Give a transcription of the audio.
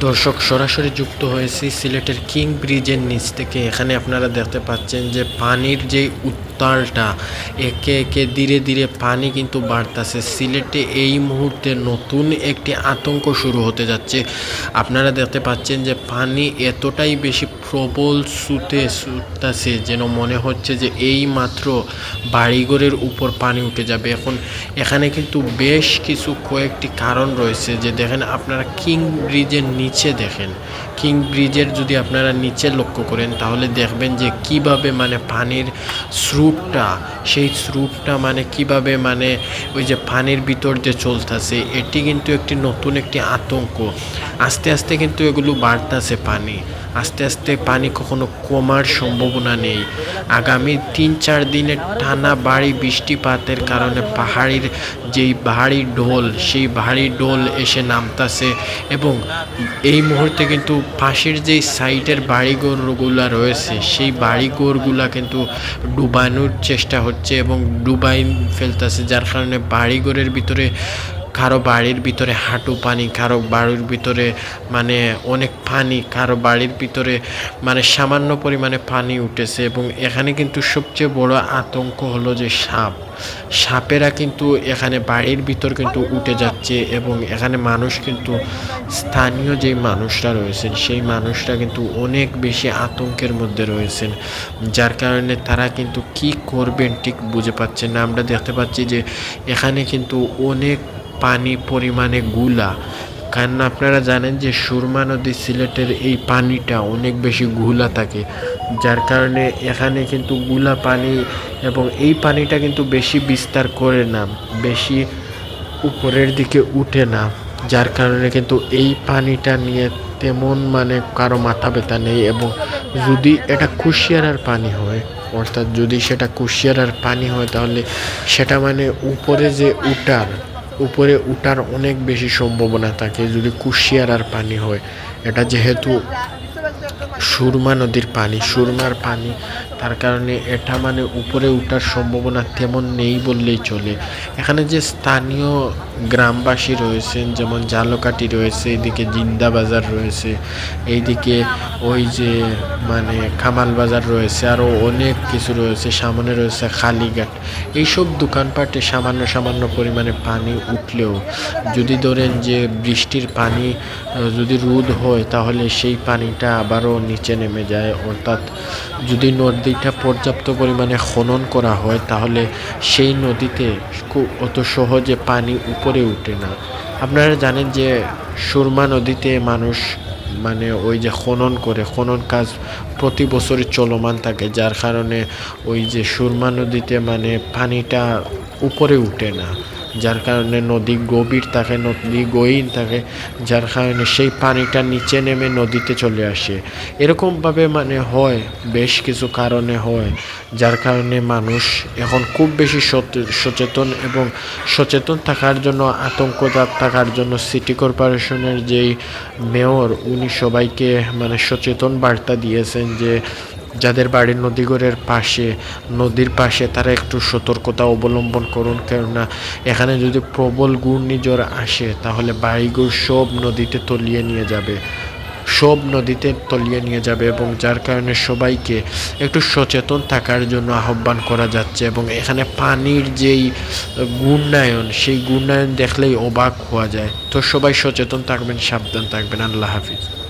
দর্শক সরাসরি যুক্ত হয়েছি সিলেটের কিং ব্রিজের নিচ থেকে। এখানে আপনারা দেখতে পাচ্ছেন যে পানির যে উত্তালটা। একে একে ধীরে ধীরে পানি কিন্তু বাড়তেছে। সিলেটে এই মুহূর্তে নতুন একটি আতঙ্ক শুরু হতে যাচ্ছে। আপনারা দেখতে পাচ্ছেন যে পানি এতটাই বেশি প্রবল সুতে সুতাছে যেন মনে হচ্ছে যে এই মাত্র বাড়িঘরের উপর পানি উঠে যাবে। এখন এখানে কিন্তু বেশ কিছু কয়েকটি কারণ রয়েছে যে দেখেন আপনারা কিং ব্রিজের নিচে দেখেন। কিং ব্রিজের যদি আপনারা নিচে লক্ষ্য করেন তাহলে দেখবেন যে কীভাবে মানে পানির স্রোতটা সেই স্রুপটা মানে কীভাবে মানে ওই যে পানির ভিতর যে চলতেছে, এটি কিন্তু একটি নতুন একটি আতঙ্ক। আস্তে আস্তে কিন্তু এগুলো বাড়তেছে পানি। আস্তে আস্তে পানি কখনো কমার সম্ভাবনা নেই। আগামী তিন চার দিনের টানা বাড়ি বৃষ্টিপাতের কারণে পাহাড়ির যেই ভারী ঢোল, সেই ভারী ঢোল এসে নামতাছে এবং এই মুহূর্তে কিন্তু পাশের যেই সাইটের বাড়িঘরগুলা রয়েছে, সেই বাড়িঘরগুলা কিন্তু ডুবানোর চেষ্টা হচ্ছে এবং ডুবাই ফেলতেছে, যার কারণে বাড়িঘরের ভিতরে কারও বাড়ির ভিতরে হাঁটু পানি, কারও বাড়ির ভিতরে মানে অনেক পানি, কারও বাড়ির ভিতরে মানে সামান্য পরিমাণে পানি উঠেছে এবং এখানে কিন্তু সবচেয়ে বড় আতঙ্ক হলো যে সাপ। সাপেরা কিন্তু এখানে বাড়ির ভিতর কিন্তু উঠে যাচ্ছে এবং এখানে মানুষ কিন্তু স্থানীয় যে মানুষরা রয়েছেন, সেই মানুষরা কিন্তু অনেক বেশি আতঙ্কের মধ্যে রয়েছেন, যার কারণে তারা কিন্তু কি করবেন ঠিক বুঝে পাচ্ছেন না। আমরা দেখতে পাচ্ছি যে এখানে কিন্তু অনেক পানি পরিমাণে গুলা। কারণ আপনারা জানেন যে সুরমা নদী সিলেটের এই পানিটা অনেক বেশি গুলা থাকে। যার কারণে এখানে কিন্তু গুলা পানি এবং এই পানিটা কিন্তু বেশি বিস্তার করে না, বেশি উপরের দিকে উঠে না। যার কারণে কিন্তু এই পানিটা নিয়ে তেমন মানে কারও মাথা ব্যথা নেই এবং যদি এটা কুশিয়ারার পানি হয়, অর্থাৎ যদি সেটা কুশিয়ারার পানি হয় তাহলে সেটা মানে উপরে যে উঠার উপরে উঠার অনেক বেশি সম্ভাবনা থাকে যদি কুশিয়ারার পানি হয়। এটা যেহেতু সুরমা নদীর পানি, সুরমার পানি তার কারণে এটা মানে উপরে ওঠার সম্ভাবনা তেমন নেই বললেই চলে। এখানে যে স্থানীয় গ্রামবাসী রয়েছেন, যেমন জালকাটি রয়েছে, এদিকে জিন্দা বাজার রয়েছে, এইদিকে ওই যে মানে খামাল বাজার রয়েছে, আরও অনেক কিছু রয়েছে, সামনে রয়েছে খালিঘাট। এইসব দোকানপাটে সামান্য সামান্য পরিমাণে পানি উঠলেও, যদি ধরেন যে বৃষ্টির পানি, যদি রোদ হয়, তাহলে সেই পানিটা আবারও নিচে নেমে যায়। অর্থাৎ যদি নদীটা পর্যাপ্ত পরিমাণে খনন করা হয়, তাহলে সেই নদীতে খুব অত সহজে পানি উপরে উঠে না। আপনারা জানেন যে সুরমা নদীতে মানুষ মানে ওই যে খনন করে, খনন কাজ প্রতি বছরই চলমান থাকে, যার কারণে ওই যে সুরমা নদীতে মানে পানিটা উপরে উঠে না। যার কারণে নদী গভীর থাকে, নদী গহীন থাকে, যার কারণে সেই পানিটা নিচে নেমে নদীতে চলে আসে। এরকমভাবে মানে হয়, বেশ কিছু কারণে হয়, যার কারণে মানুষ এখন খুব বেশি সচে- সচেতন এবং সচেতন থাকার জন্য আতঙ্ক থাকার জন্য সিটি কর্পোরেশনের যেই মেয়র, উনি সবাইকে মানে সচেতন বার্তা দিয়েছেন যে যাদের বাড়ির নদীগড়ের পাশে, নদীর পাশে তারা একটু সতর্কতা অবলম্বন করুন। কেননা এখানে যদি প্রবল ঘূর্ণিঝড় আসে, তাহলে বাড়িঘর সব নদীতে তলিয়ে নিয়ে যাবে। সব নদীতে তলিয়ে নিয়ে যাবে এবং যার কারণে সবাইকে একটু সচেতন থাকার জন্য আহ্বান করা যাচ্ছে এবং এখানে পানির যেই গুণায়ন সেই গুণায়ন দেখলেই অবাক হওয়া যায়। তো সবাই সচেতন থাকবেন, সাবধান থাকবেন। আল্লাহ হাফিজ।